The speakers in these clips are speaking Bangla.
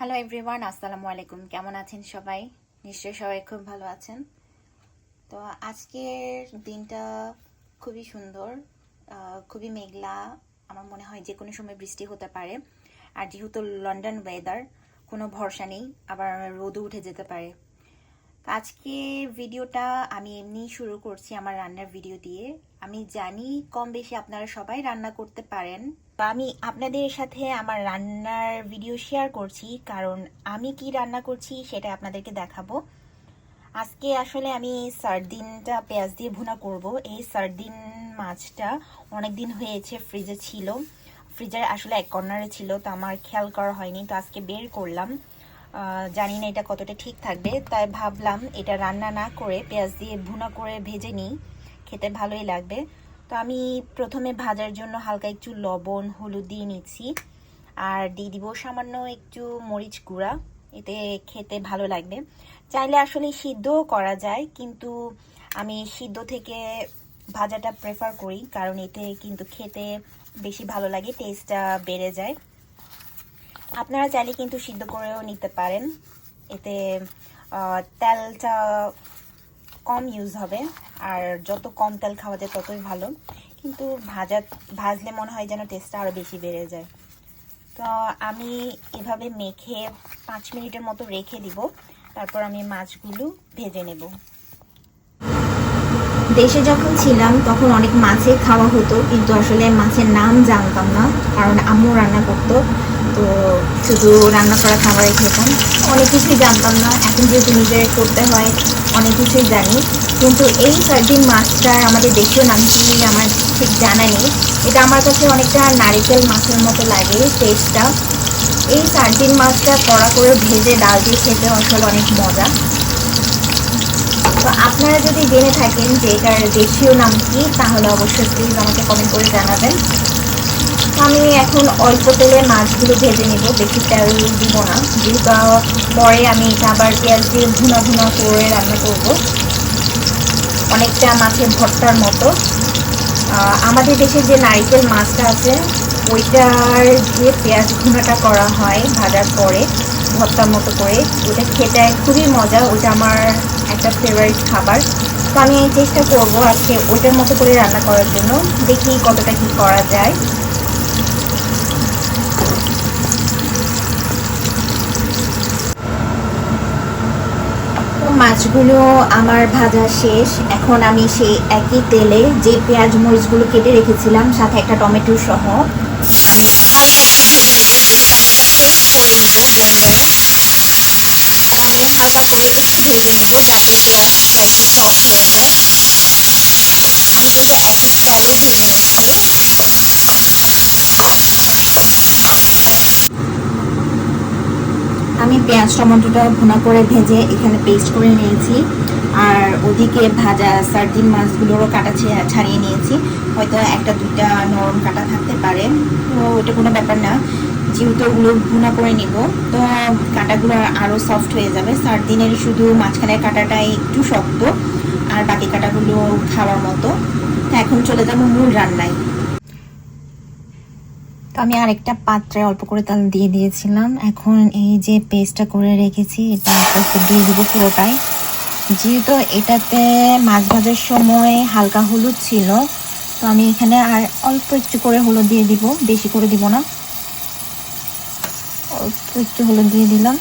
হ্যালো এভরিওয়ান আসসালামু আলাইকুম কেমন আছেন সবাই? নিশ্চয়ই সবাই খুব ভালো আছেন। তো আজকের দিনটা খুবই সুন্দর খুবই মেঘলা। আমার মনে হয় যে কোনো সময় বৃষ্টি হতে পারে। আর যেহেতু লন্ডন ওয়েদার কোনো ভরসা নেই, আবার রোদও উঠে যেতে পারে। আজকে ভিডিওটা আমি এমনি শুরু করছি আমার রান্নার ভিডিও দিয়ে। আমি জানি কম বেশি আপনারা সবাই রান্না করতে পারেন। আমি আপনাদের সাথে আমার রান্নার ভিডিও শেয়ার করছি, কারণ আমি কি রান্না করছি সেটা আপনাদেরকে দেখাবো। আজকে আসলে আমি সার্দিনটা পেঁয়াজ দিয়ে ভুনা করব। এই সার্দিন মাছটা অনেক দিন হয়েছে ফ্রিজে ছিল। ফ্রিজের আসলে এক কর্নারে ছিল, তো আমার খেয়াল করা হয়নি, তো আজকে বের করলাম। জানি না এটা কতটা ঠিক থাকবে, তাই ভাবলাম এটা রান্না না করে পেঁয়াজ দিয়ে ভুনা করে ভেজে নিই। খেতে ভালোই লাগবে। তো আমি প্রথমে ভাজার জন্য হালকা একটু লবণ, হলুদ দিয়ে নিচ্ছি। আর দিয়ে দিব সামান্য একটু মরিচ গুঁড়া। এতে খেতে ভালো লাগবে। চাইলে আসলে সিদ্ধও করা যায়, কিন্তু আমি সিদ্ধ থেকে ভাজাটা প্রেফার করি, কারণ এতে কিন্তু খেতে বেশি ভালো লাগে টেস্টটা বেড়ে যায়। আপনারা চাইলে কিন্তু সিদ্ধ করেও নিতে পারেন। এতে তেলটা কম ইউজ হবে, আর যত কম তেল খাওয়া যায় ততই ভালো। কিন্তু ভাজা, ভাজলে মনে হয় যেন টেস্টটা আরও বেশি বেড়ে যায়। তো আমি এভাবে মেখে পাঁচ মিনিটের মতো রেখে দিব, তারপর আমি মাছগুলো ভেজে নেব। দেশে যখন ছিলাম, তখন অনেক মাছে খাওয়া হতো, কিন্তু আসলে মাছের নাম জানতাম না, কারণ আম্মু রান্না করতো। তো শুধু রান্না করা খাবারই খেতাম। অনেক কিছুই জানতাম না। এখন যেহেতু নিজের করতে হয়, অনেক কিছুই জানি। কিন্তু এই সার্দিন মাছটার আমাদের দেশীয় নাম কি আমার ঠিক জানা নেই। এটা আমার কাছে অনেকটা নারিকেল মাছের মতো লাগে টেস্টটা এই সার্দিন মাছটা কড়া করে ভেজে ডাল দিয়ে খেতে আসলে অনেক মজা। তো আপনারা যদি জেনে থাকেন যে এটার দেশীয় নাম কি, তাহলে অবশ্যই প্লিজ আমাকে কমেন্ট করে জানাবেন। আমি এখন অল্প তেলে মাছগুলো ভেজে নেব, বেশি তেল দিব না। যেহেতু পরে আমি এটা আবার পেঁয়াজ দিয়ে ভুনা ভুনা করে রান্না করব। অনেকটা মাছের ভর্তার মতো। আমাদের দেশে যে নারকেল মাছটা আছে, ওইটার যে পেঁয়াজ ভুনাটা করা হয় ভাজার পরে, ভর্তার মতো করে ওটা খেতে খুবই মজা ওটা আমার একটা ফেভারিট খাবার। তো আমি চেষ্টা করব আজকে ওইটার মতো করে রান্না করার জন্য, দেখি কতটা কি করা যায়। মাছগুলো আমার ভাজা শেষ। এখন আমি সেই একই তেলে যে পেঁয়াজ মরিচগুলো কেটে রেখেছিলাম, সাথে একটা টমেটো সহ। আমি হালকা করে একটু ভেজে নেব, যাতে একটু সফট হয়ে যায়। আমি কিন্তু একই ভেজে নিচ্ছি আমি পেঁয়াজ টমেটোটা ভুনা করে ভেজে এখানে পেস্ট করে নিয়েছি। আর ওদিকে ভাজা সার্দিন মাছগুলোরও কাটা ছাড়িয়ে নিয়েছি। হয়তো একটা দুইটা নরম কাটা থাকতে পারে। তো ওটা কোনো ব্যাপার না। যেহেতু ওগুলো ভুনা করে নিব, তো কাটাগুলো আরও সফট হয়ে যাবে। সার্দিনের শুধু মাঝখানের কাটাটাই একটু শক্ত, আর বাকি কাটাগুলো খাওয়ার মতো। তো এখন চলে যাব মূল রান্নায়। আমি আরেকটা পাত্রে অল্প করে তেল দিয়ে দিয়েছিলাম। এখন এই যে পেস্টটা করে রেখেছি, এটা আস্তে দিয়ে দিব পুরোটাই। যেহেতু এটাতে মাছ ভাজার সময় হালকা হলুদ ছিল, তো আমি এখানে আর অল্প একটু করে হলুদ দিয়ে দিব, বেশি করে দিব না। অল্প একটু হলুদ দিয়ে দিলাম।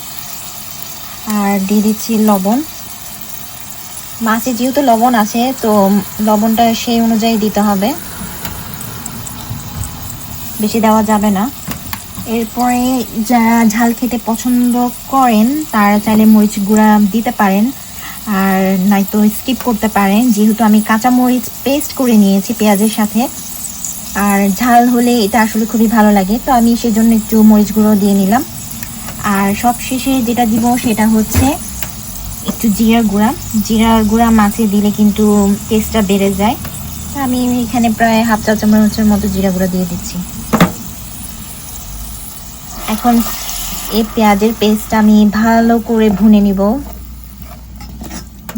আর দিয়ে দিচ্ছি লবণ। মাছে যেহেতু লবণ আছে, তো লবণটা সেই অনুযায়ী দিতে হবে। বেশি দেওয়া যাবে না। এরপরে যারা ঝাল খেতে পছন্দ করেন, তারা চাইলে মরিচ গুঁড়া দিতে পারেন। আর নয়তো স্কিপ করতে পারেন, যেহেতু আমি কাঁচা মরিচ পেস্ট করে নিয়েছি পেঁয়াজের সাথে। আর ঝাল হলে এটা আসলে খুবই ভালো লাগে, তো আমি সেজন্য একটু মরিচ গুঁড়ো দিয়ে নিলাম। আর সব শেষে যেটা দিব সেটা হচ্ছে একটু জিরার গুঁড়া। জিরার গুঁড়া মাছে দিলে কিন্তু টেস্টটা বেড়ে যায়। আমি এখানে প্রায় হাফ চা চামচের মতো জিরা গুঁড়া দিয়ে দিচ্ছি। এখন এই পেঁয়াজের পেস্ট আমি ভালো করে ভুনে নিব।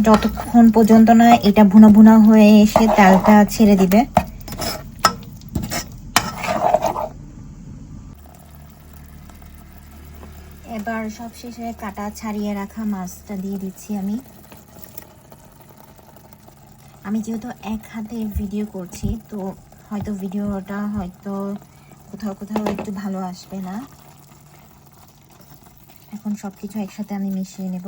যতক্ষণ পর্যন্ত না এটা ভুনা ভুনা হয়ে এসে তেলটা ছেড়ে দিবে। এবার সব শেষে কাটা ছাড়িয়ে রাখা মাছটা দিয়ে দিচ্ছি আমি। আমি যেহেতু এক হাতে ভিডিও করছি, তো হয়তো ভিডিওটা হয়তো কোথাও কোথাও একটু ভালো আসবে না। এখন সব কিছু একসাথে আমি মিশিয়ে নেব।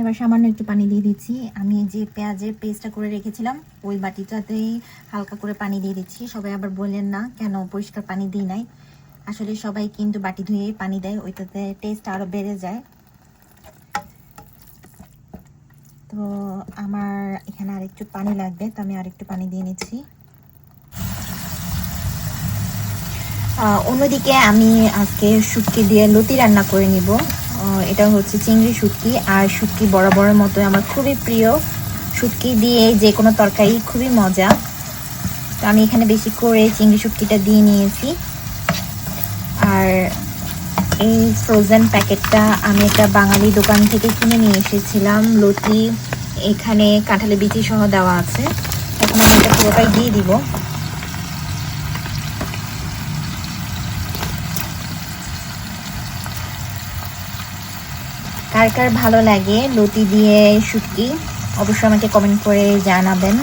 এবার সামান্য একটু পানি দিয়ে দিচ্ছি। আমি যে পেঁয়াজের পেস্টটা করে রেখেছিলাম, ওই বাটিটাতেই হালকা করে পানি দিয়ে দিচ্ছি। সবাই আবার বললেন না কেন পরিষ্কার পানি দিই নাই। আসলে সবাই কিন্তু বাটি ধুয়ে পানি দেয়, ওইটাতে টেস্ট আরও বেড়ে যায়। তো আমার এখানে আরেকটু পানি লাগবে, তো আমি আরেকটু পানি দিয়ে নিচ্ছি। অন্যদিকে আমি আজকে শুটকি দিয়ে লতি রান্না করে নিব। এটা হচ্ছে চিংড়ি শুটকি, আর শুটকি বরাবরের মতো আমার খুবই প্রিয়। শুটকি দিয়ে যে কোনো তরকারি খুবই মজা। তো আমি এখানে বেশি করে চিংড়ি শুটকিটা দিয়ে নিয়েছি। আর এই ফ্রোজেন প্যাকেটটা আমি একটা বাঙালি দোকান থেকে কিনে নিয়ে এসেছিলাম। লতি, এখানে কাঁঠালি বিচি সহ দেওয়া আছে। এখন আমি এটা পুরোটাই দিয়ে দিব। কার কার ভালো লাগে লতি দিয়ে শুটকি অবশ্যই আমাকে কমেন্ট করে জানাবেন।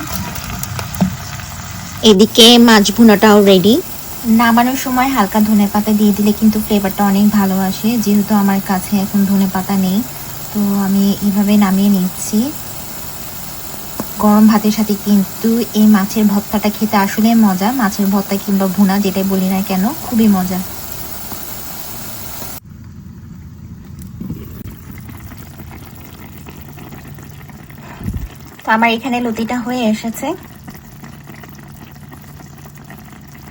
এদিকে মাছ ভুনাটাও রেডি নামানোর সময় হালকা ধনে পাতা দিয়ে দিলে কিন্তু ফ্লেভারটা অনেক ভালো আসে যেহেতু আমার কাছে এখন ধনে পাতা নেই। তো আমি এইভাবে নামিয়ে নিচ্ছি। গরম ভাতের সাথে কিন্তু এই মাছের ভর্তাটা খেতে আসলে মজা মাছের ভর্তা কিংবা ভুনা যেটাই বলি না কেন খুবই মজা। তো আমার এখানে লতিটা হয়ে এসেছে।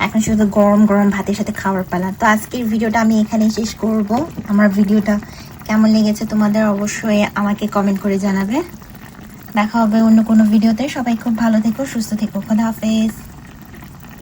এখন শুধু গরম গরম ভাতের সাথে খাওয়ার পালা। তো আজকের ভিডিওটা আমি এখানে শেষ করব। আমার ভিডিওটা কেমন লেগেছে তোমাদের অবশ্যই আমাকে কমেন্ট করে জানাবে। দেখা হবে অন্য কোনো ভিডিওতে। সবাই খুব ভালো থেকো, সুস্থ থেকো। খোদা হাফেজ।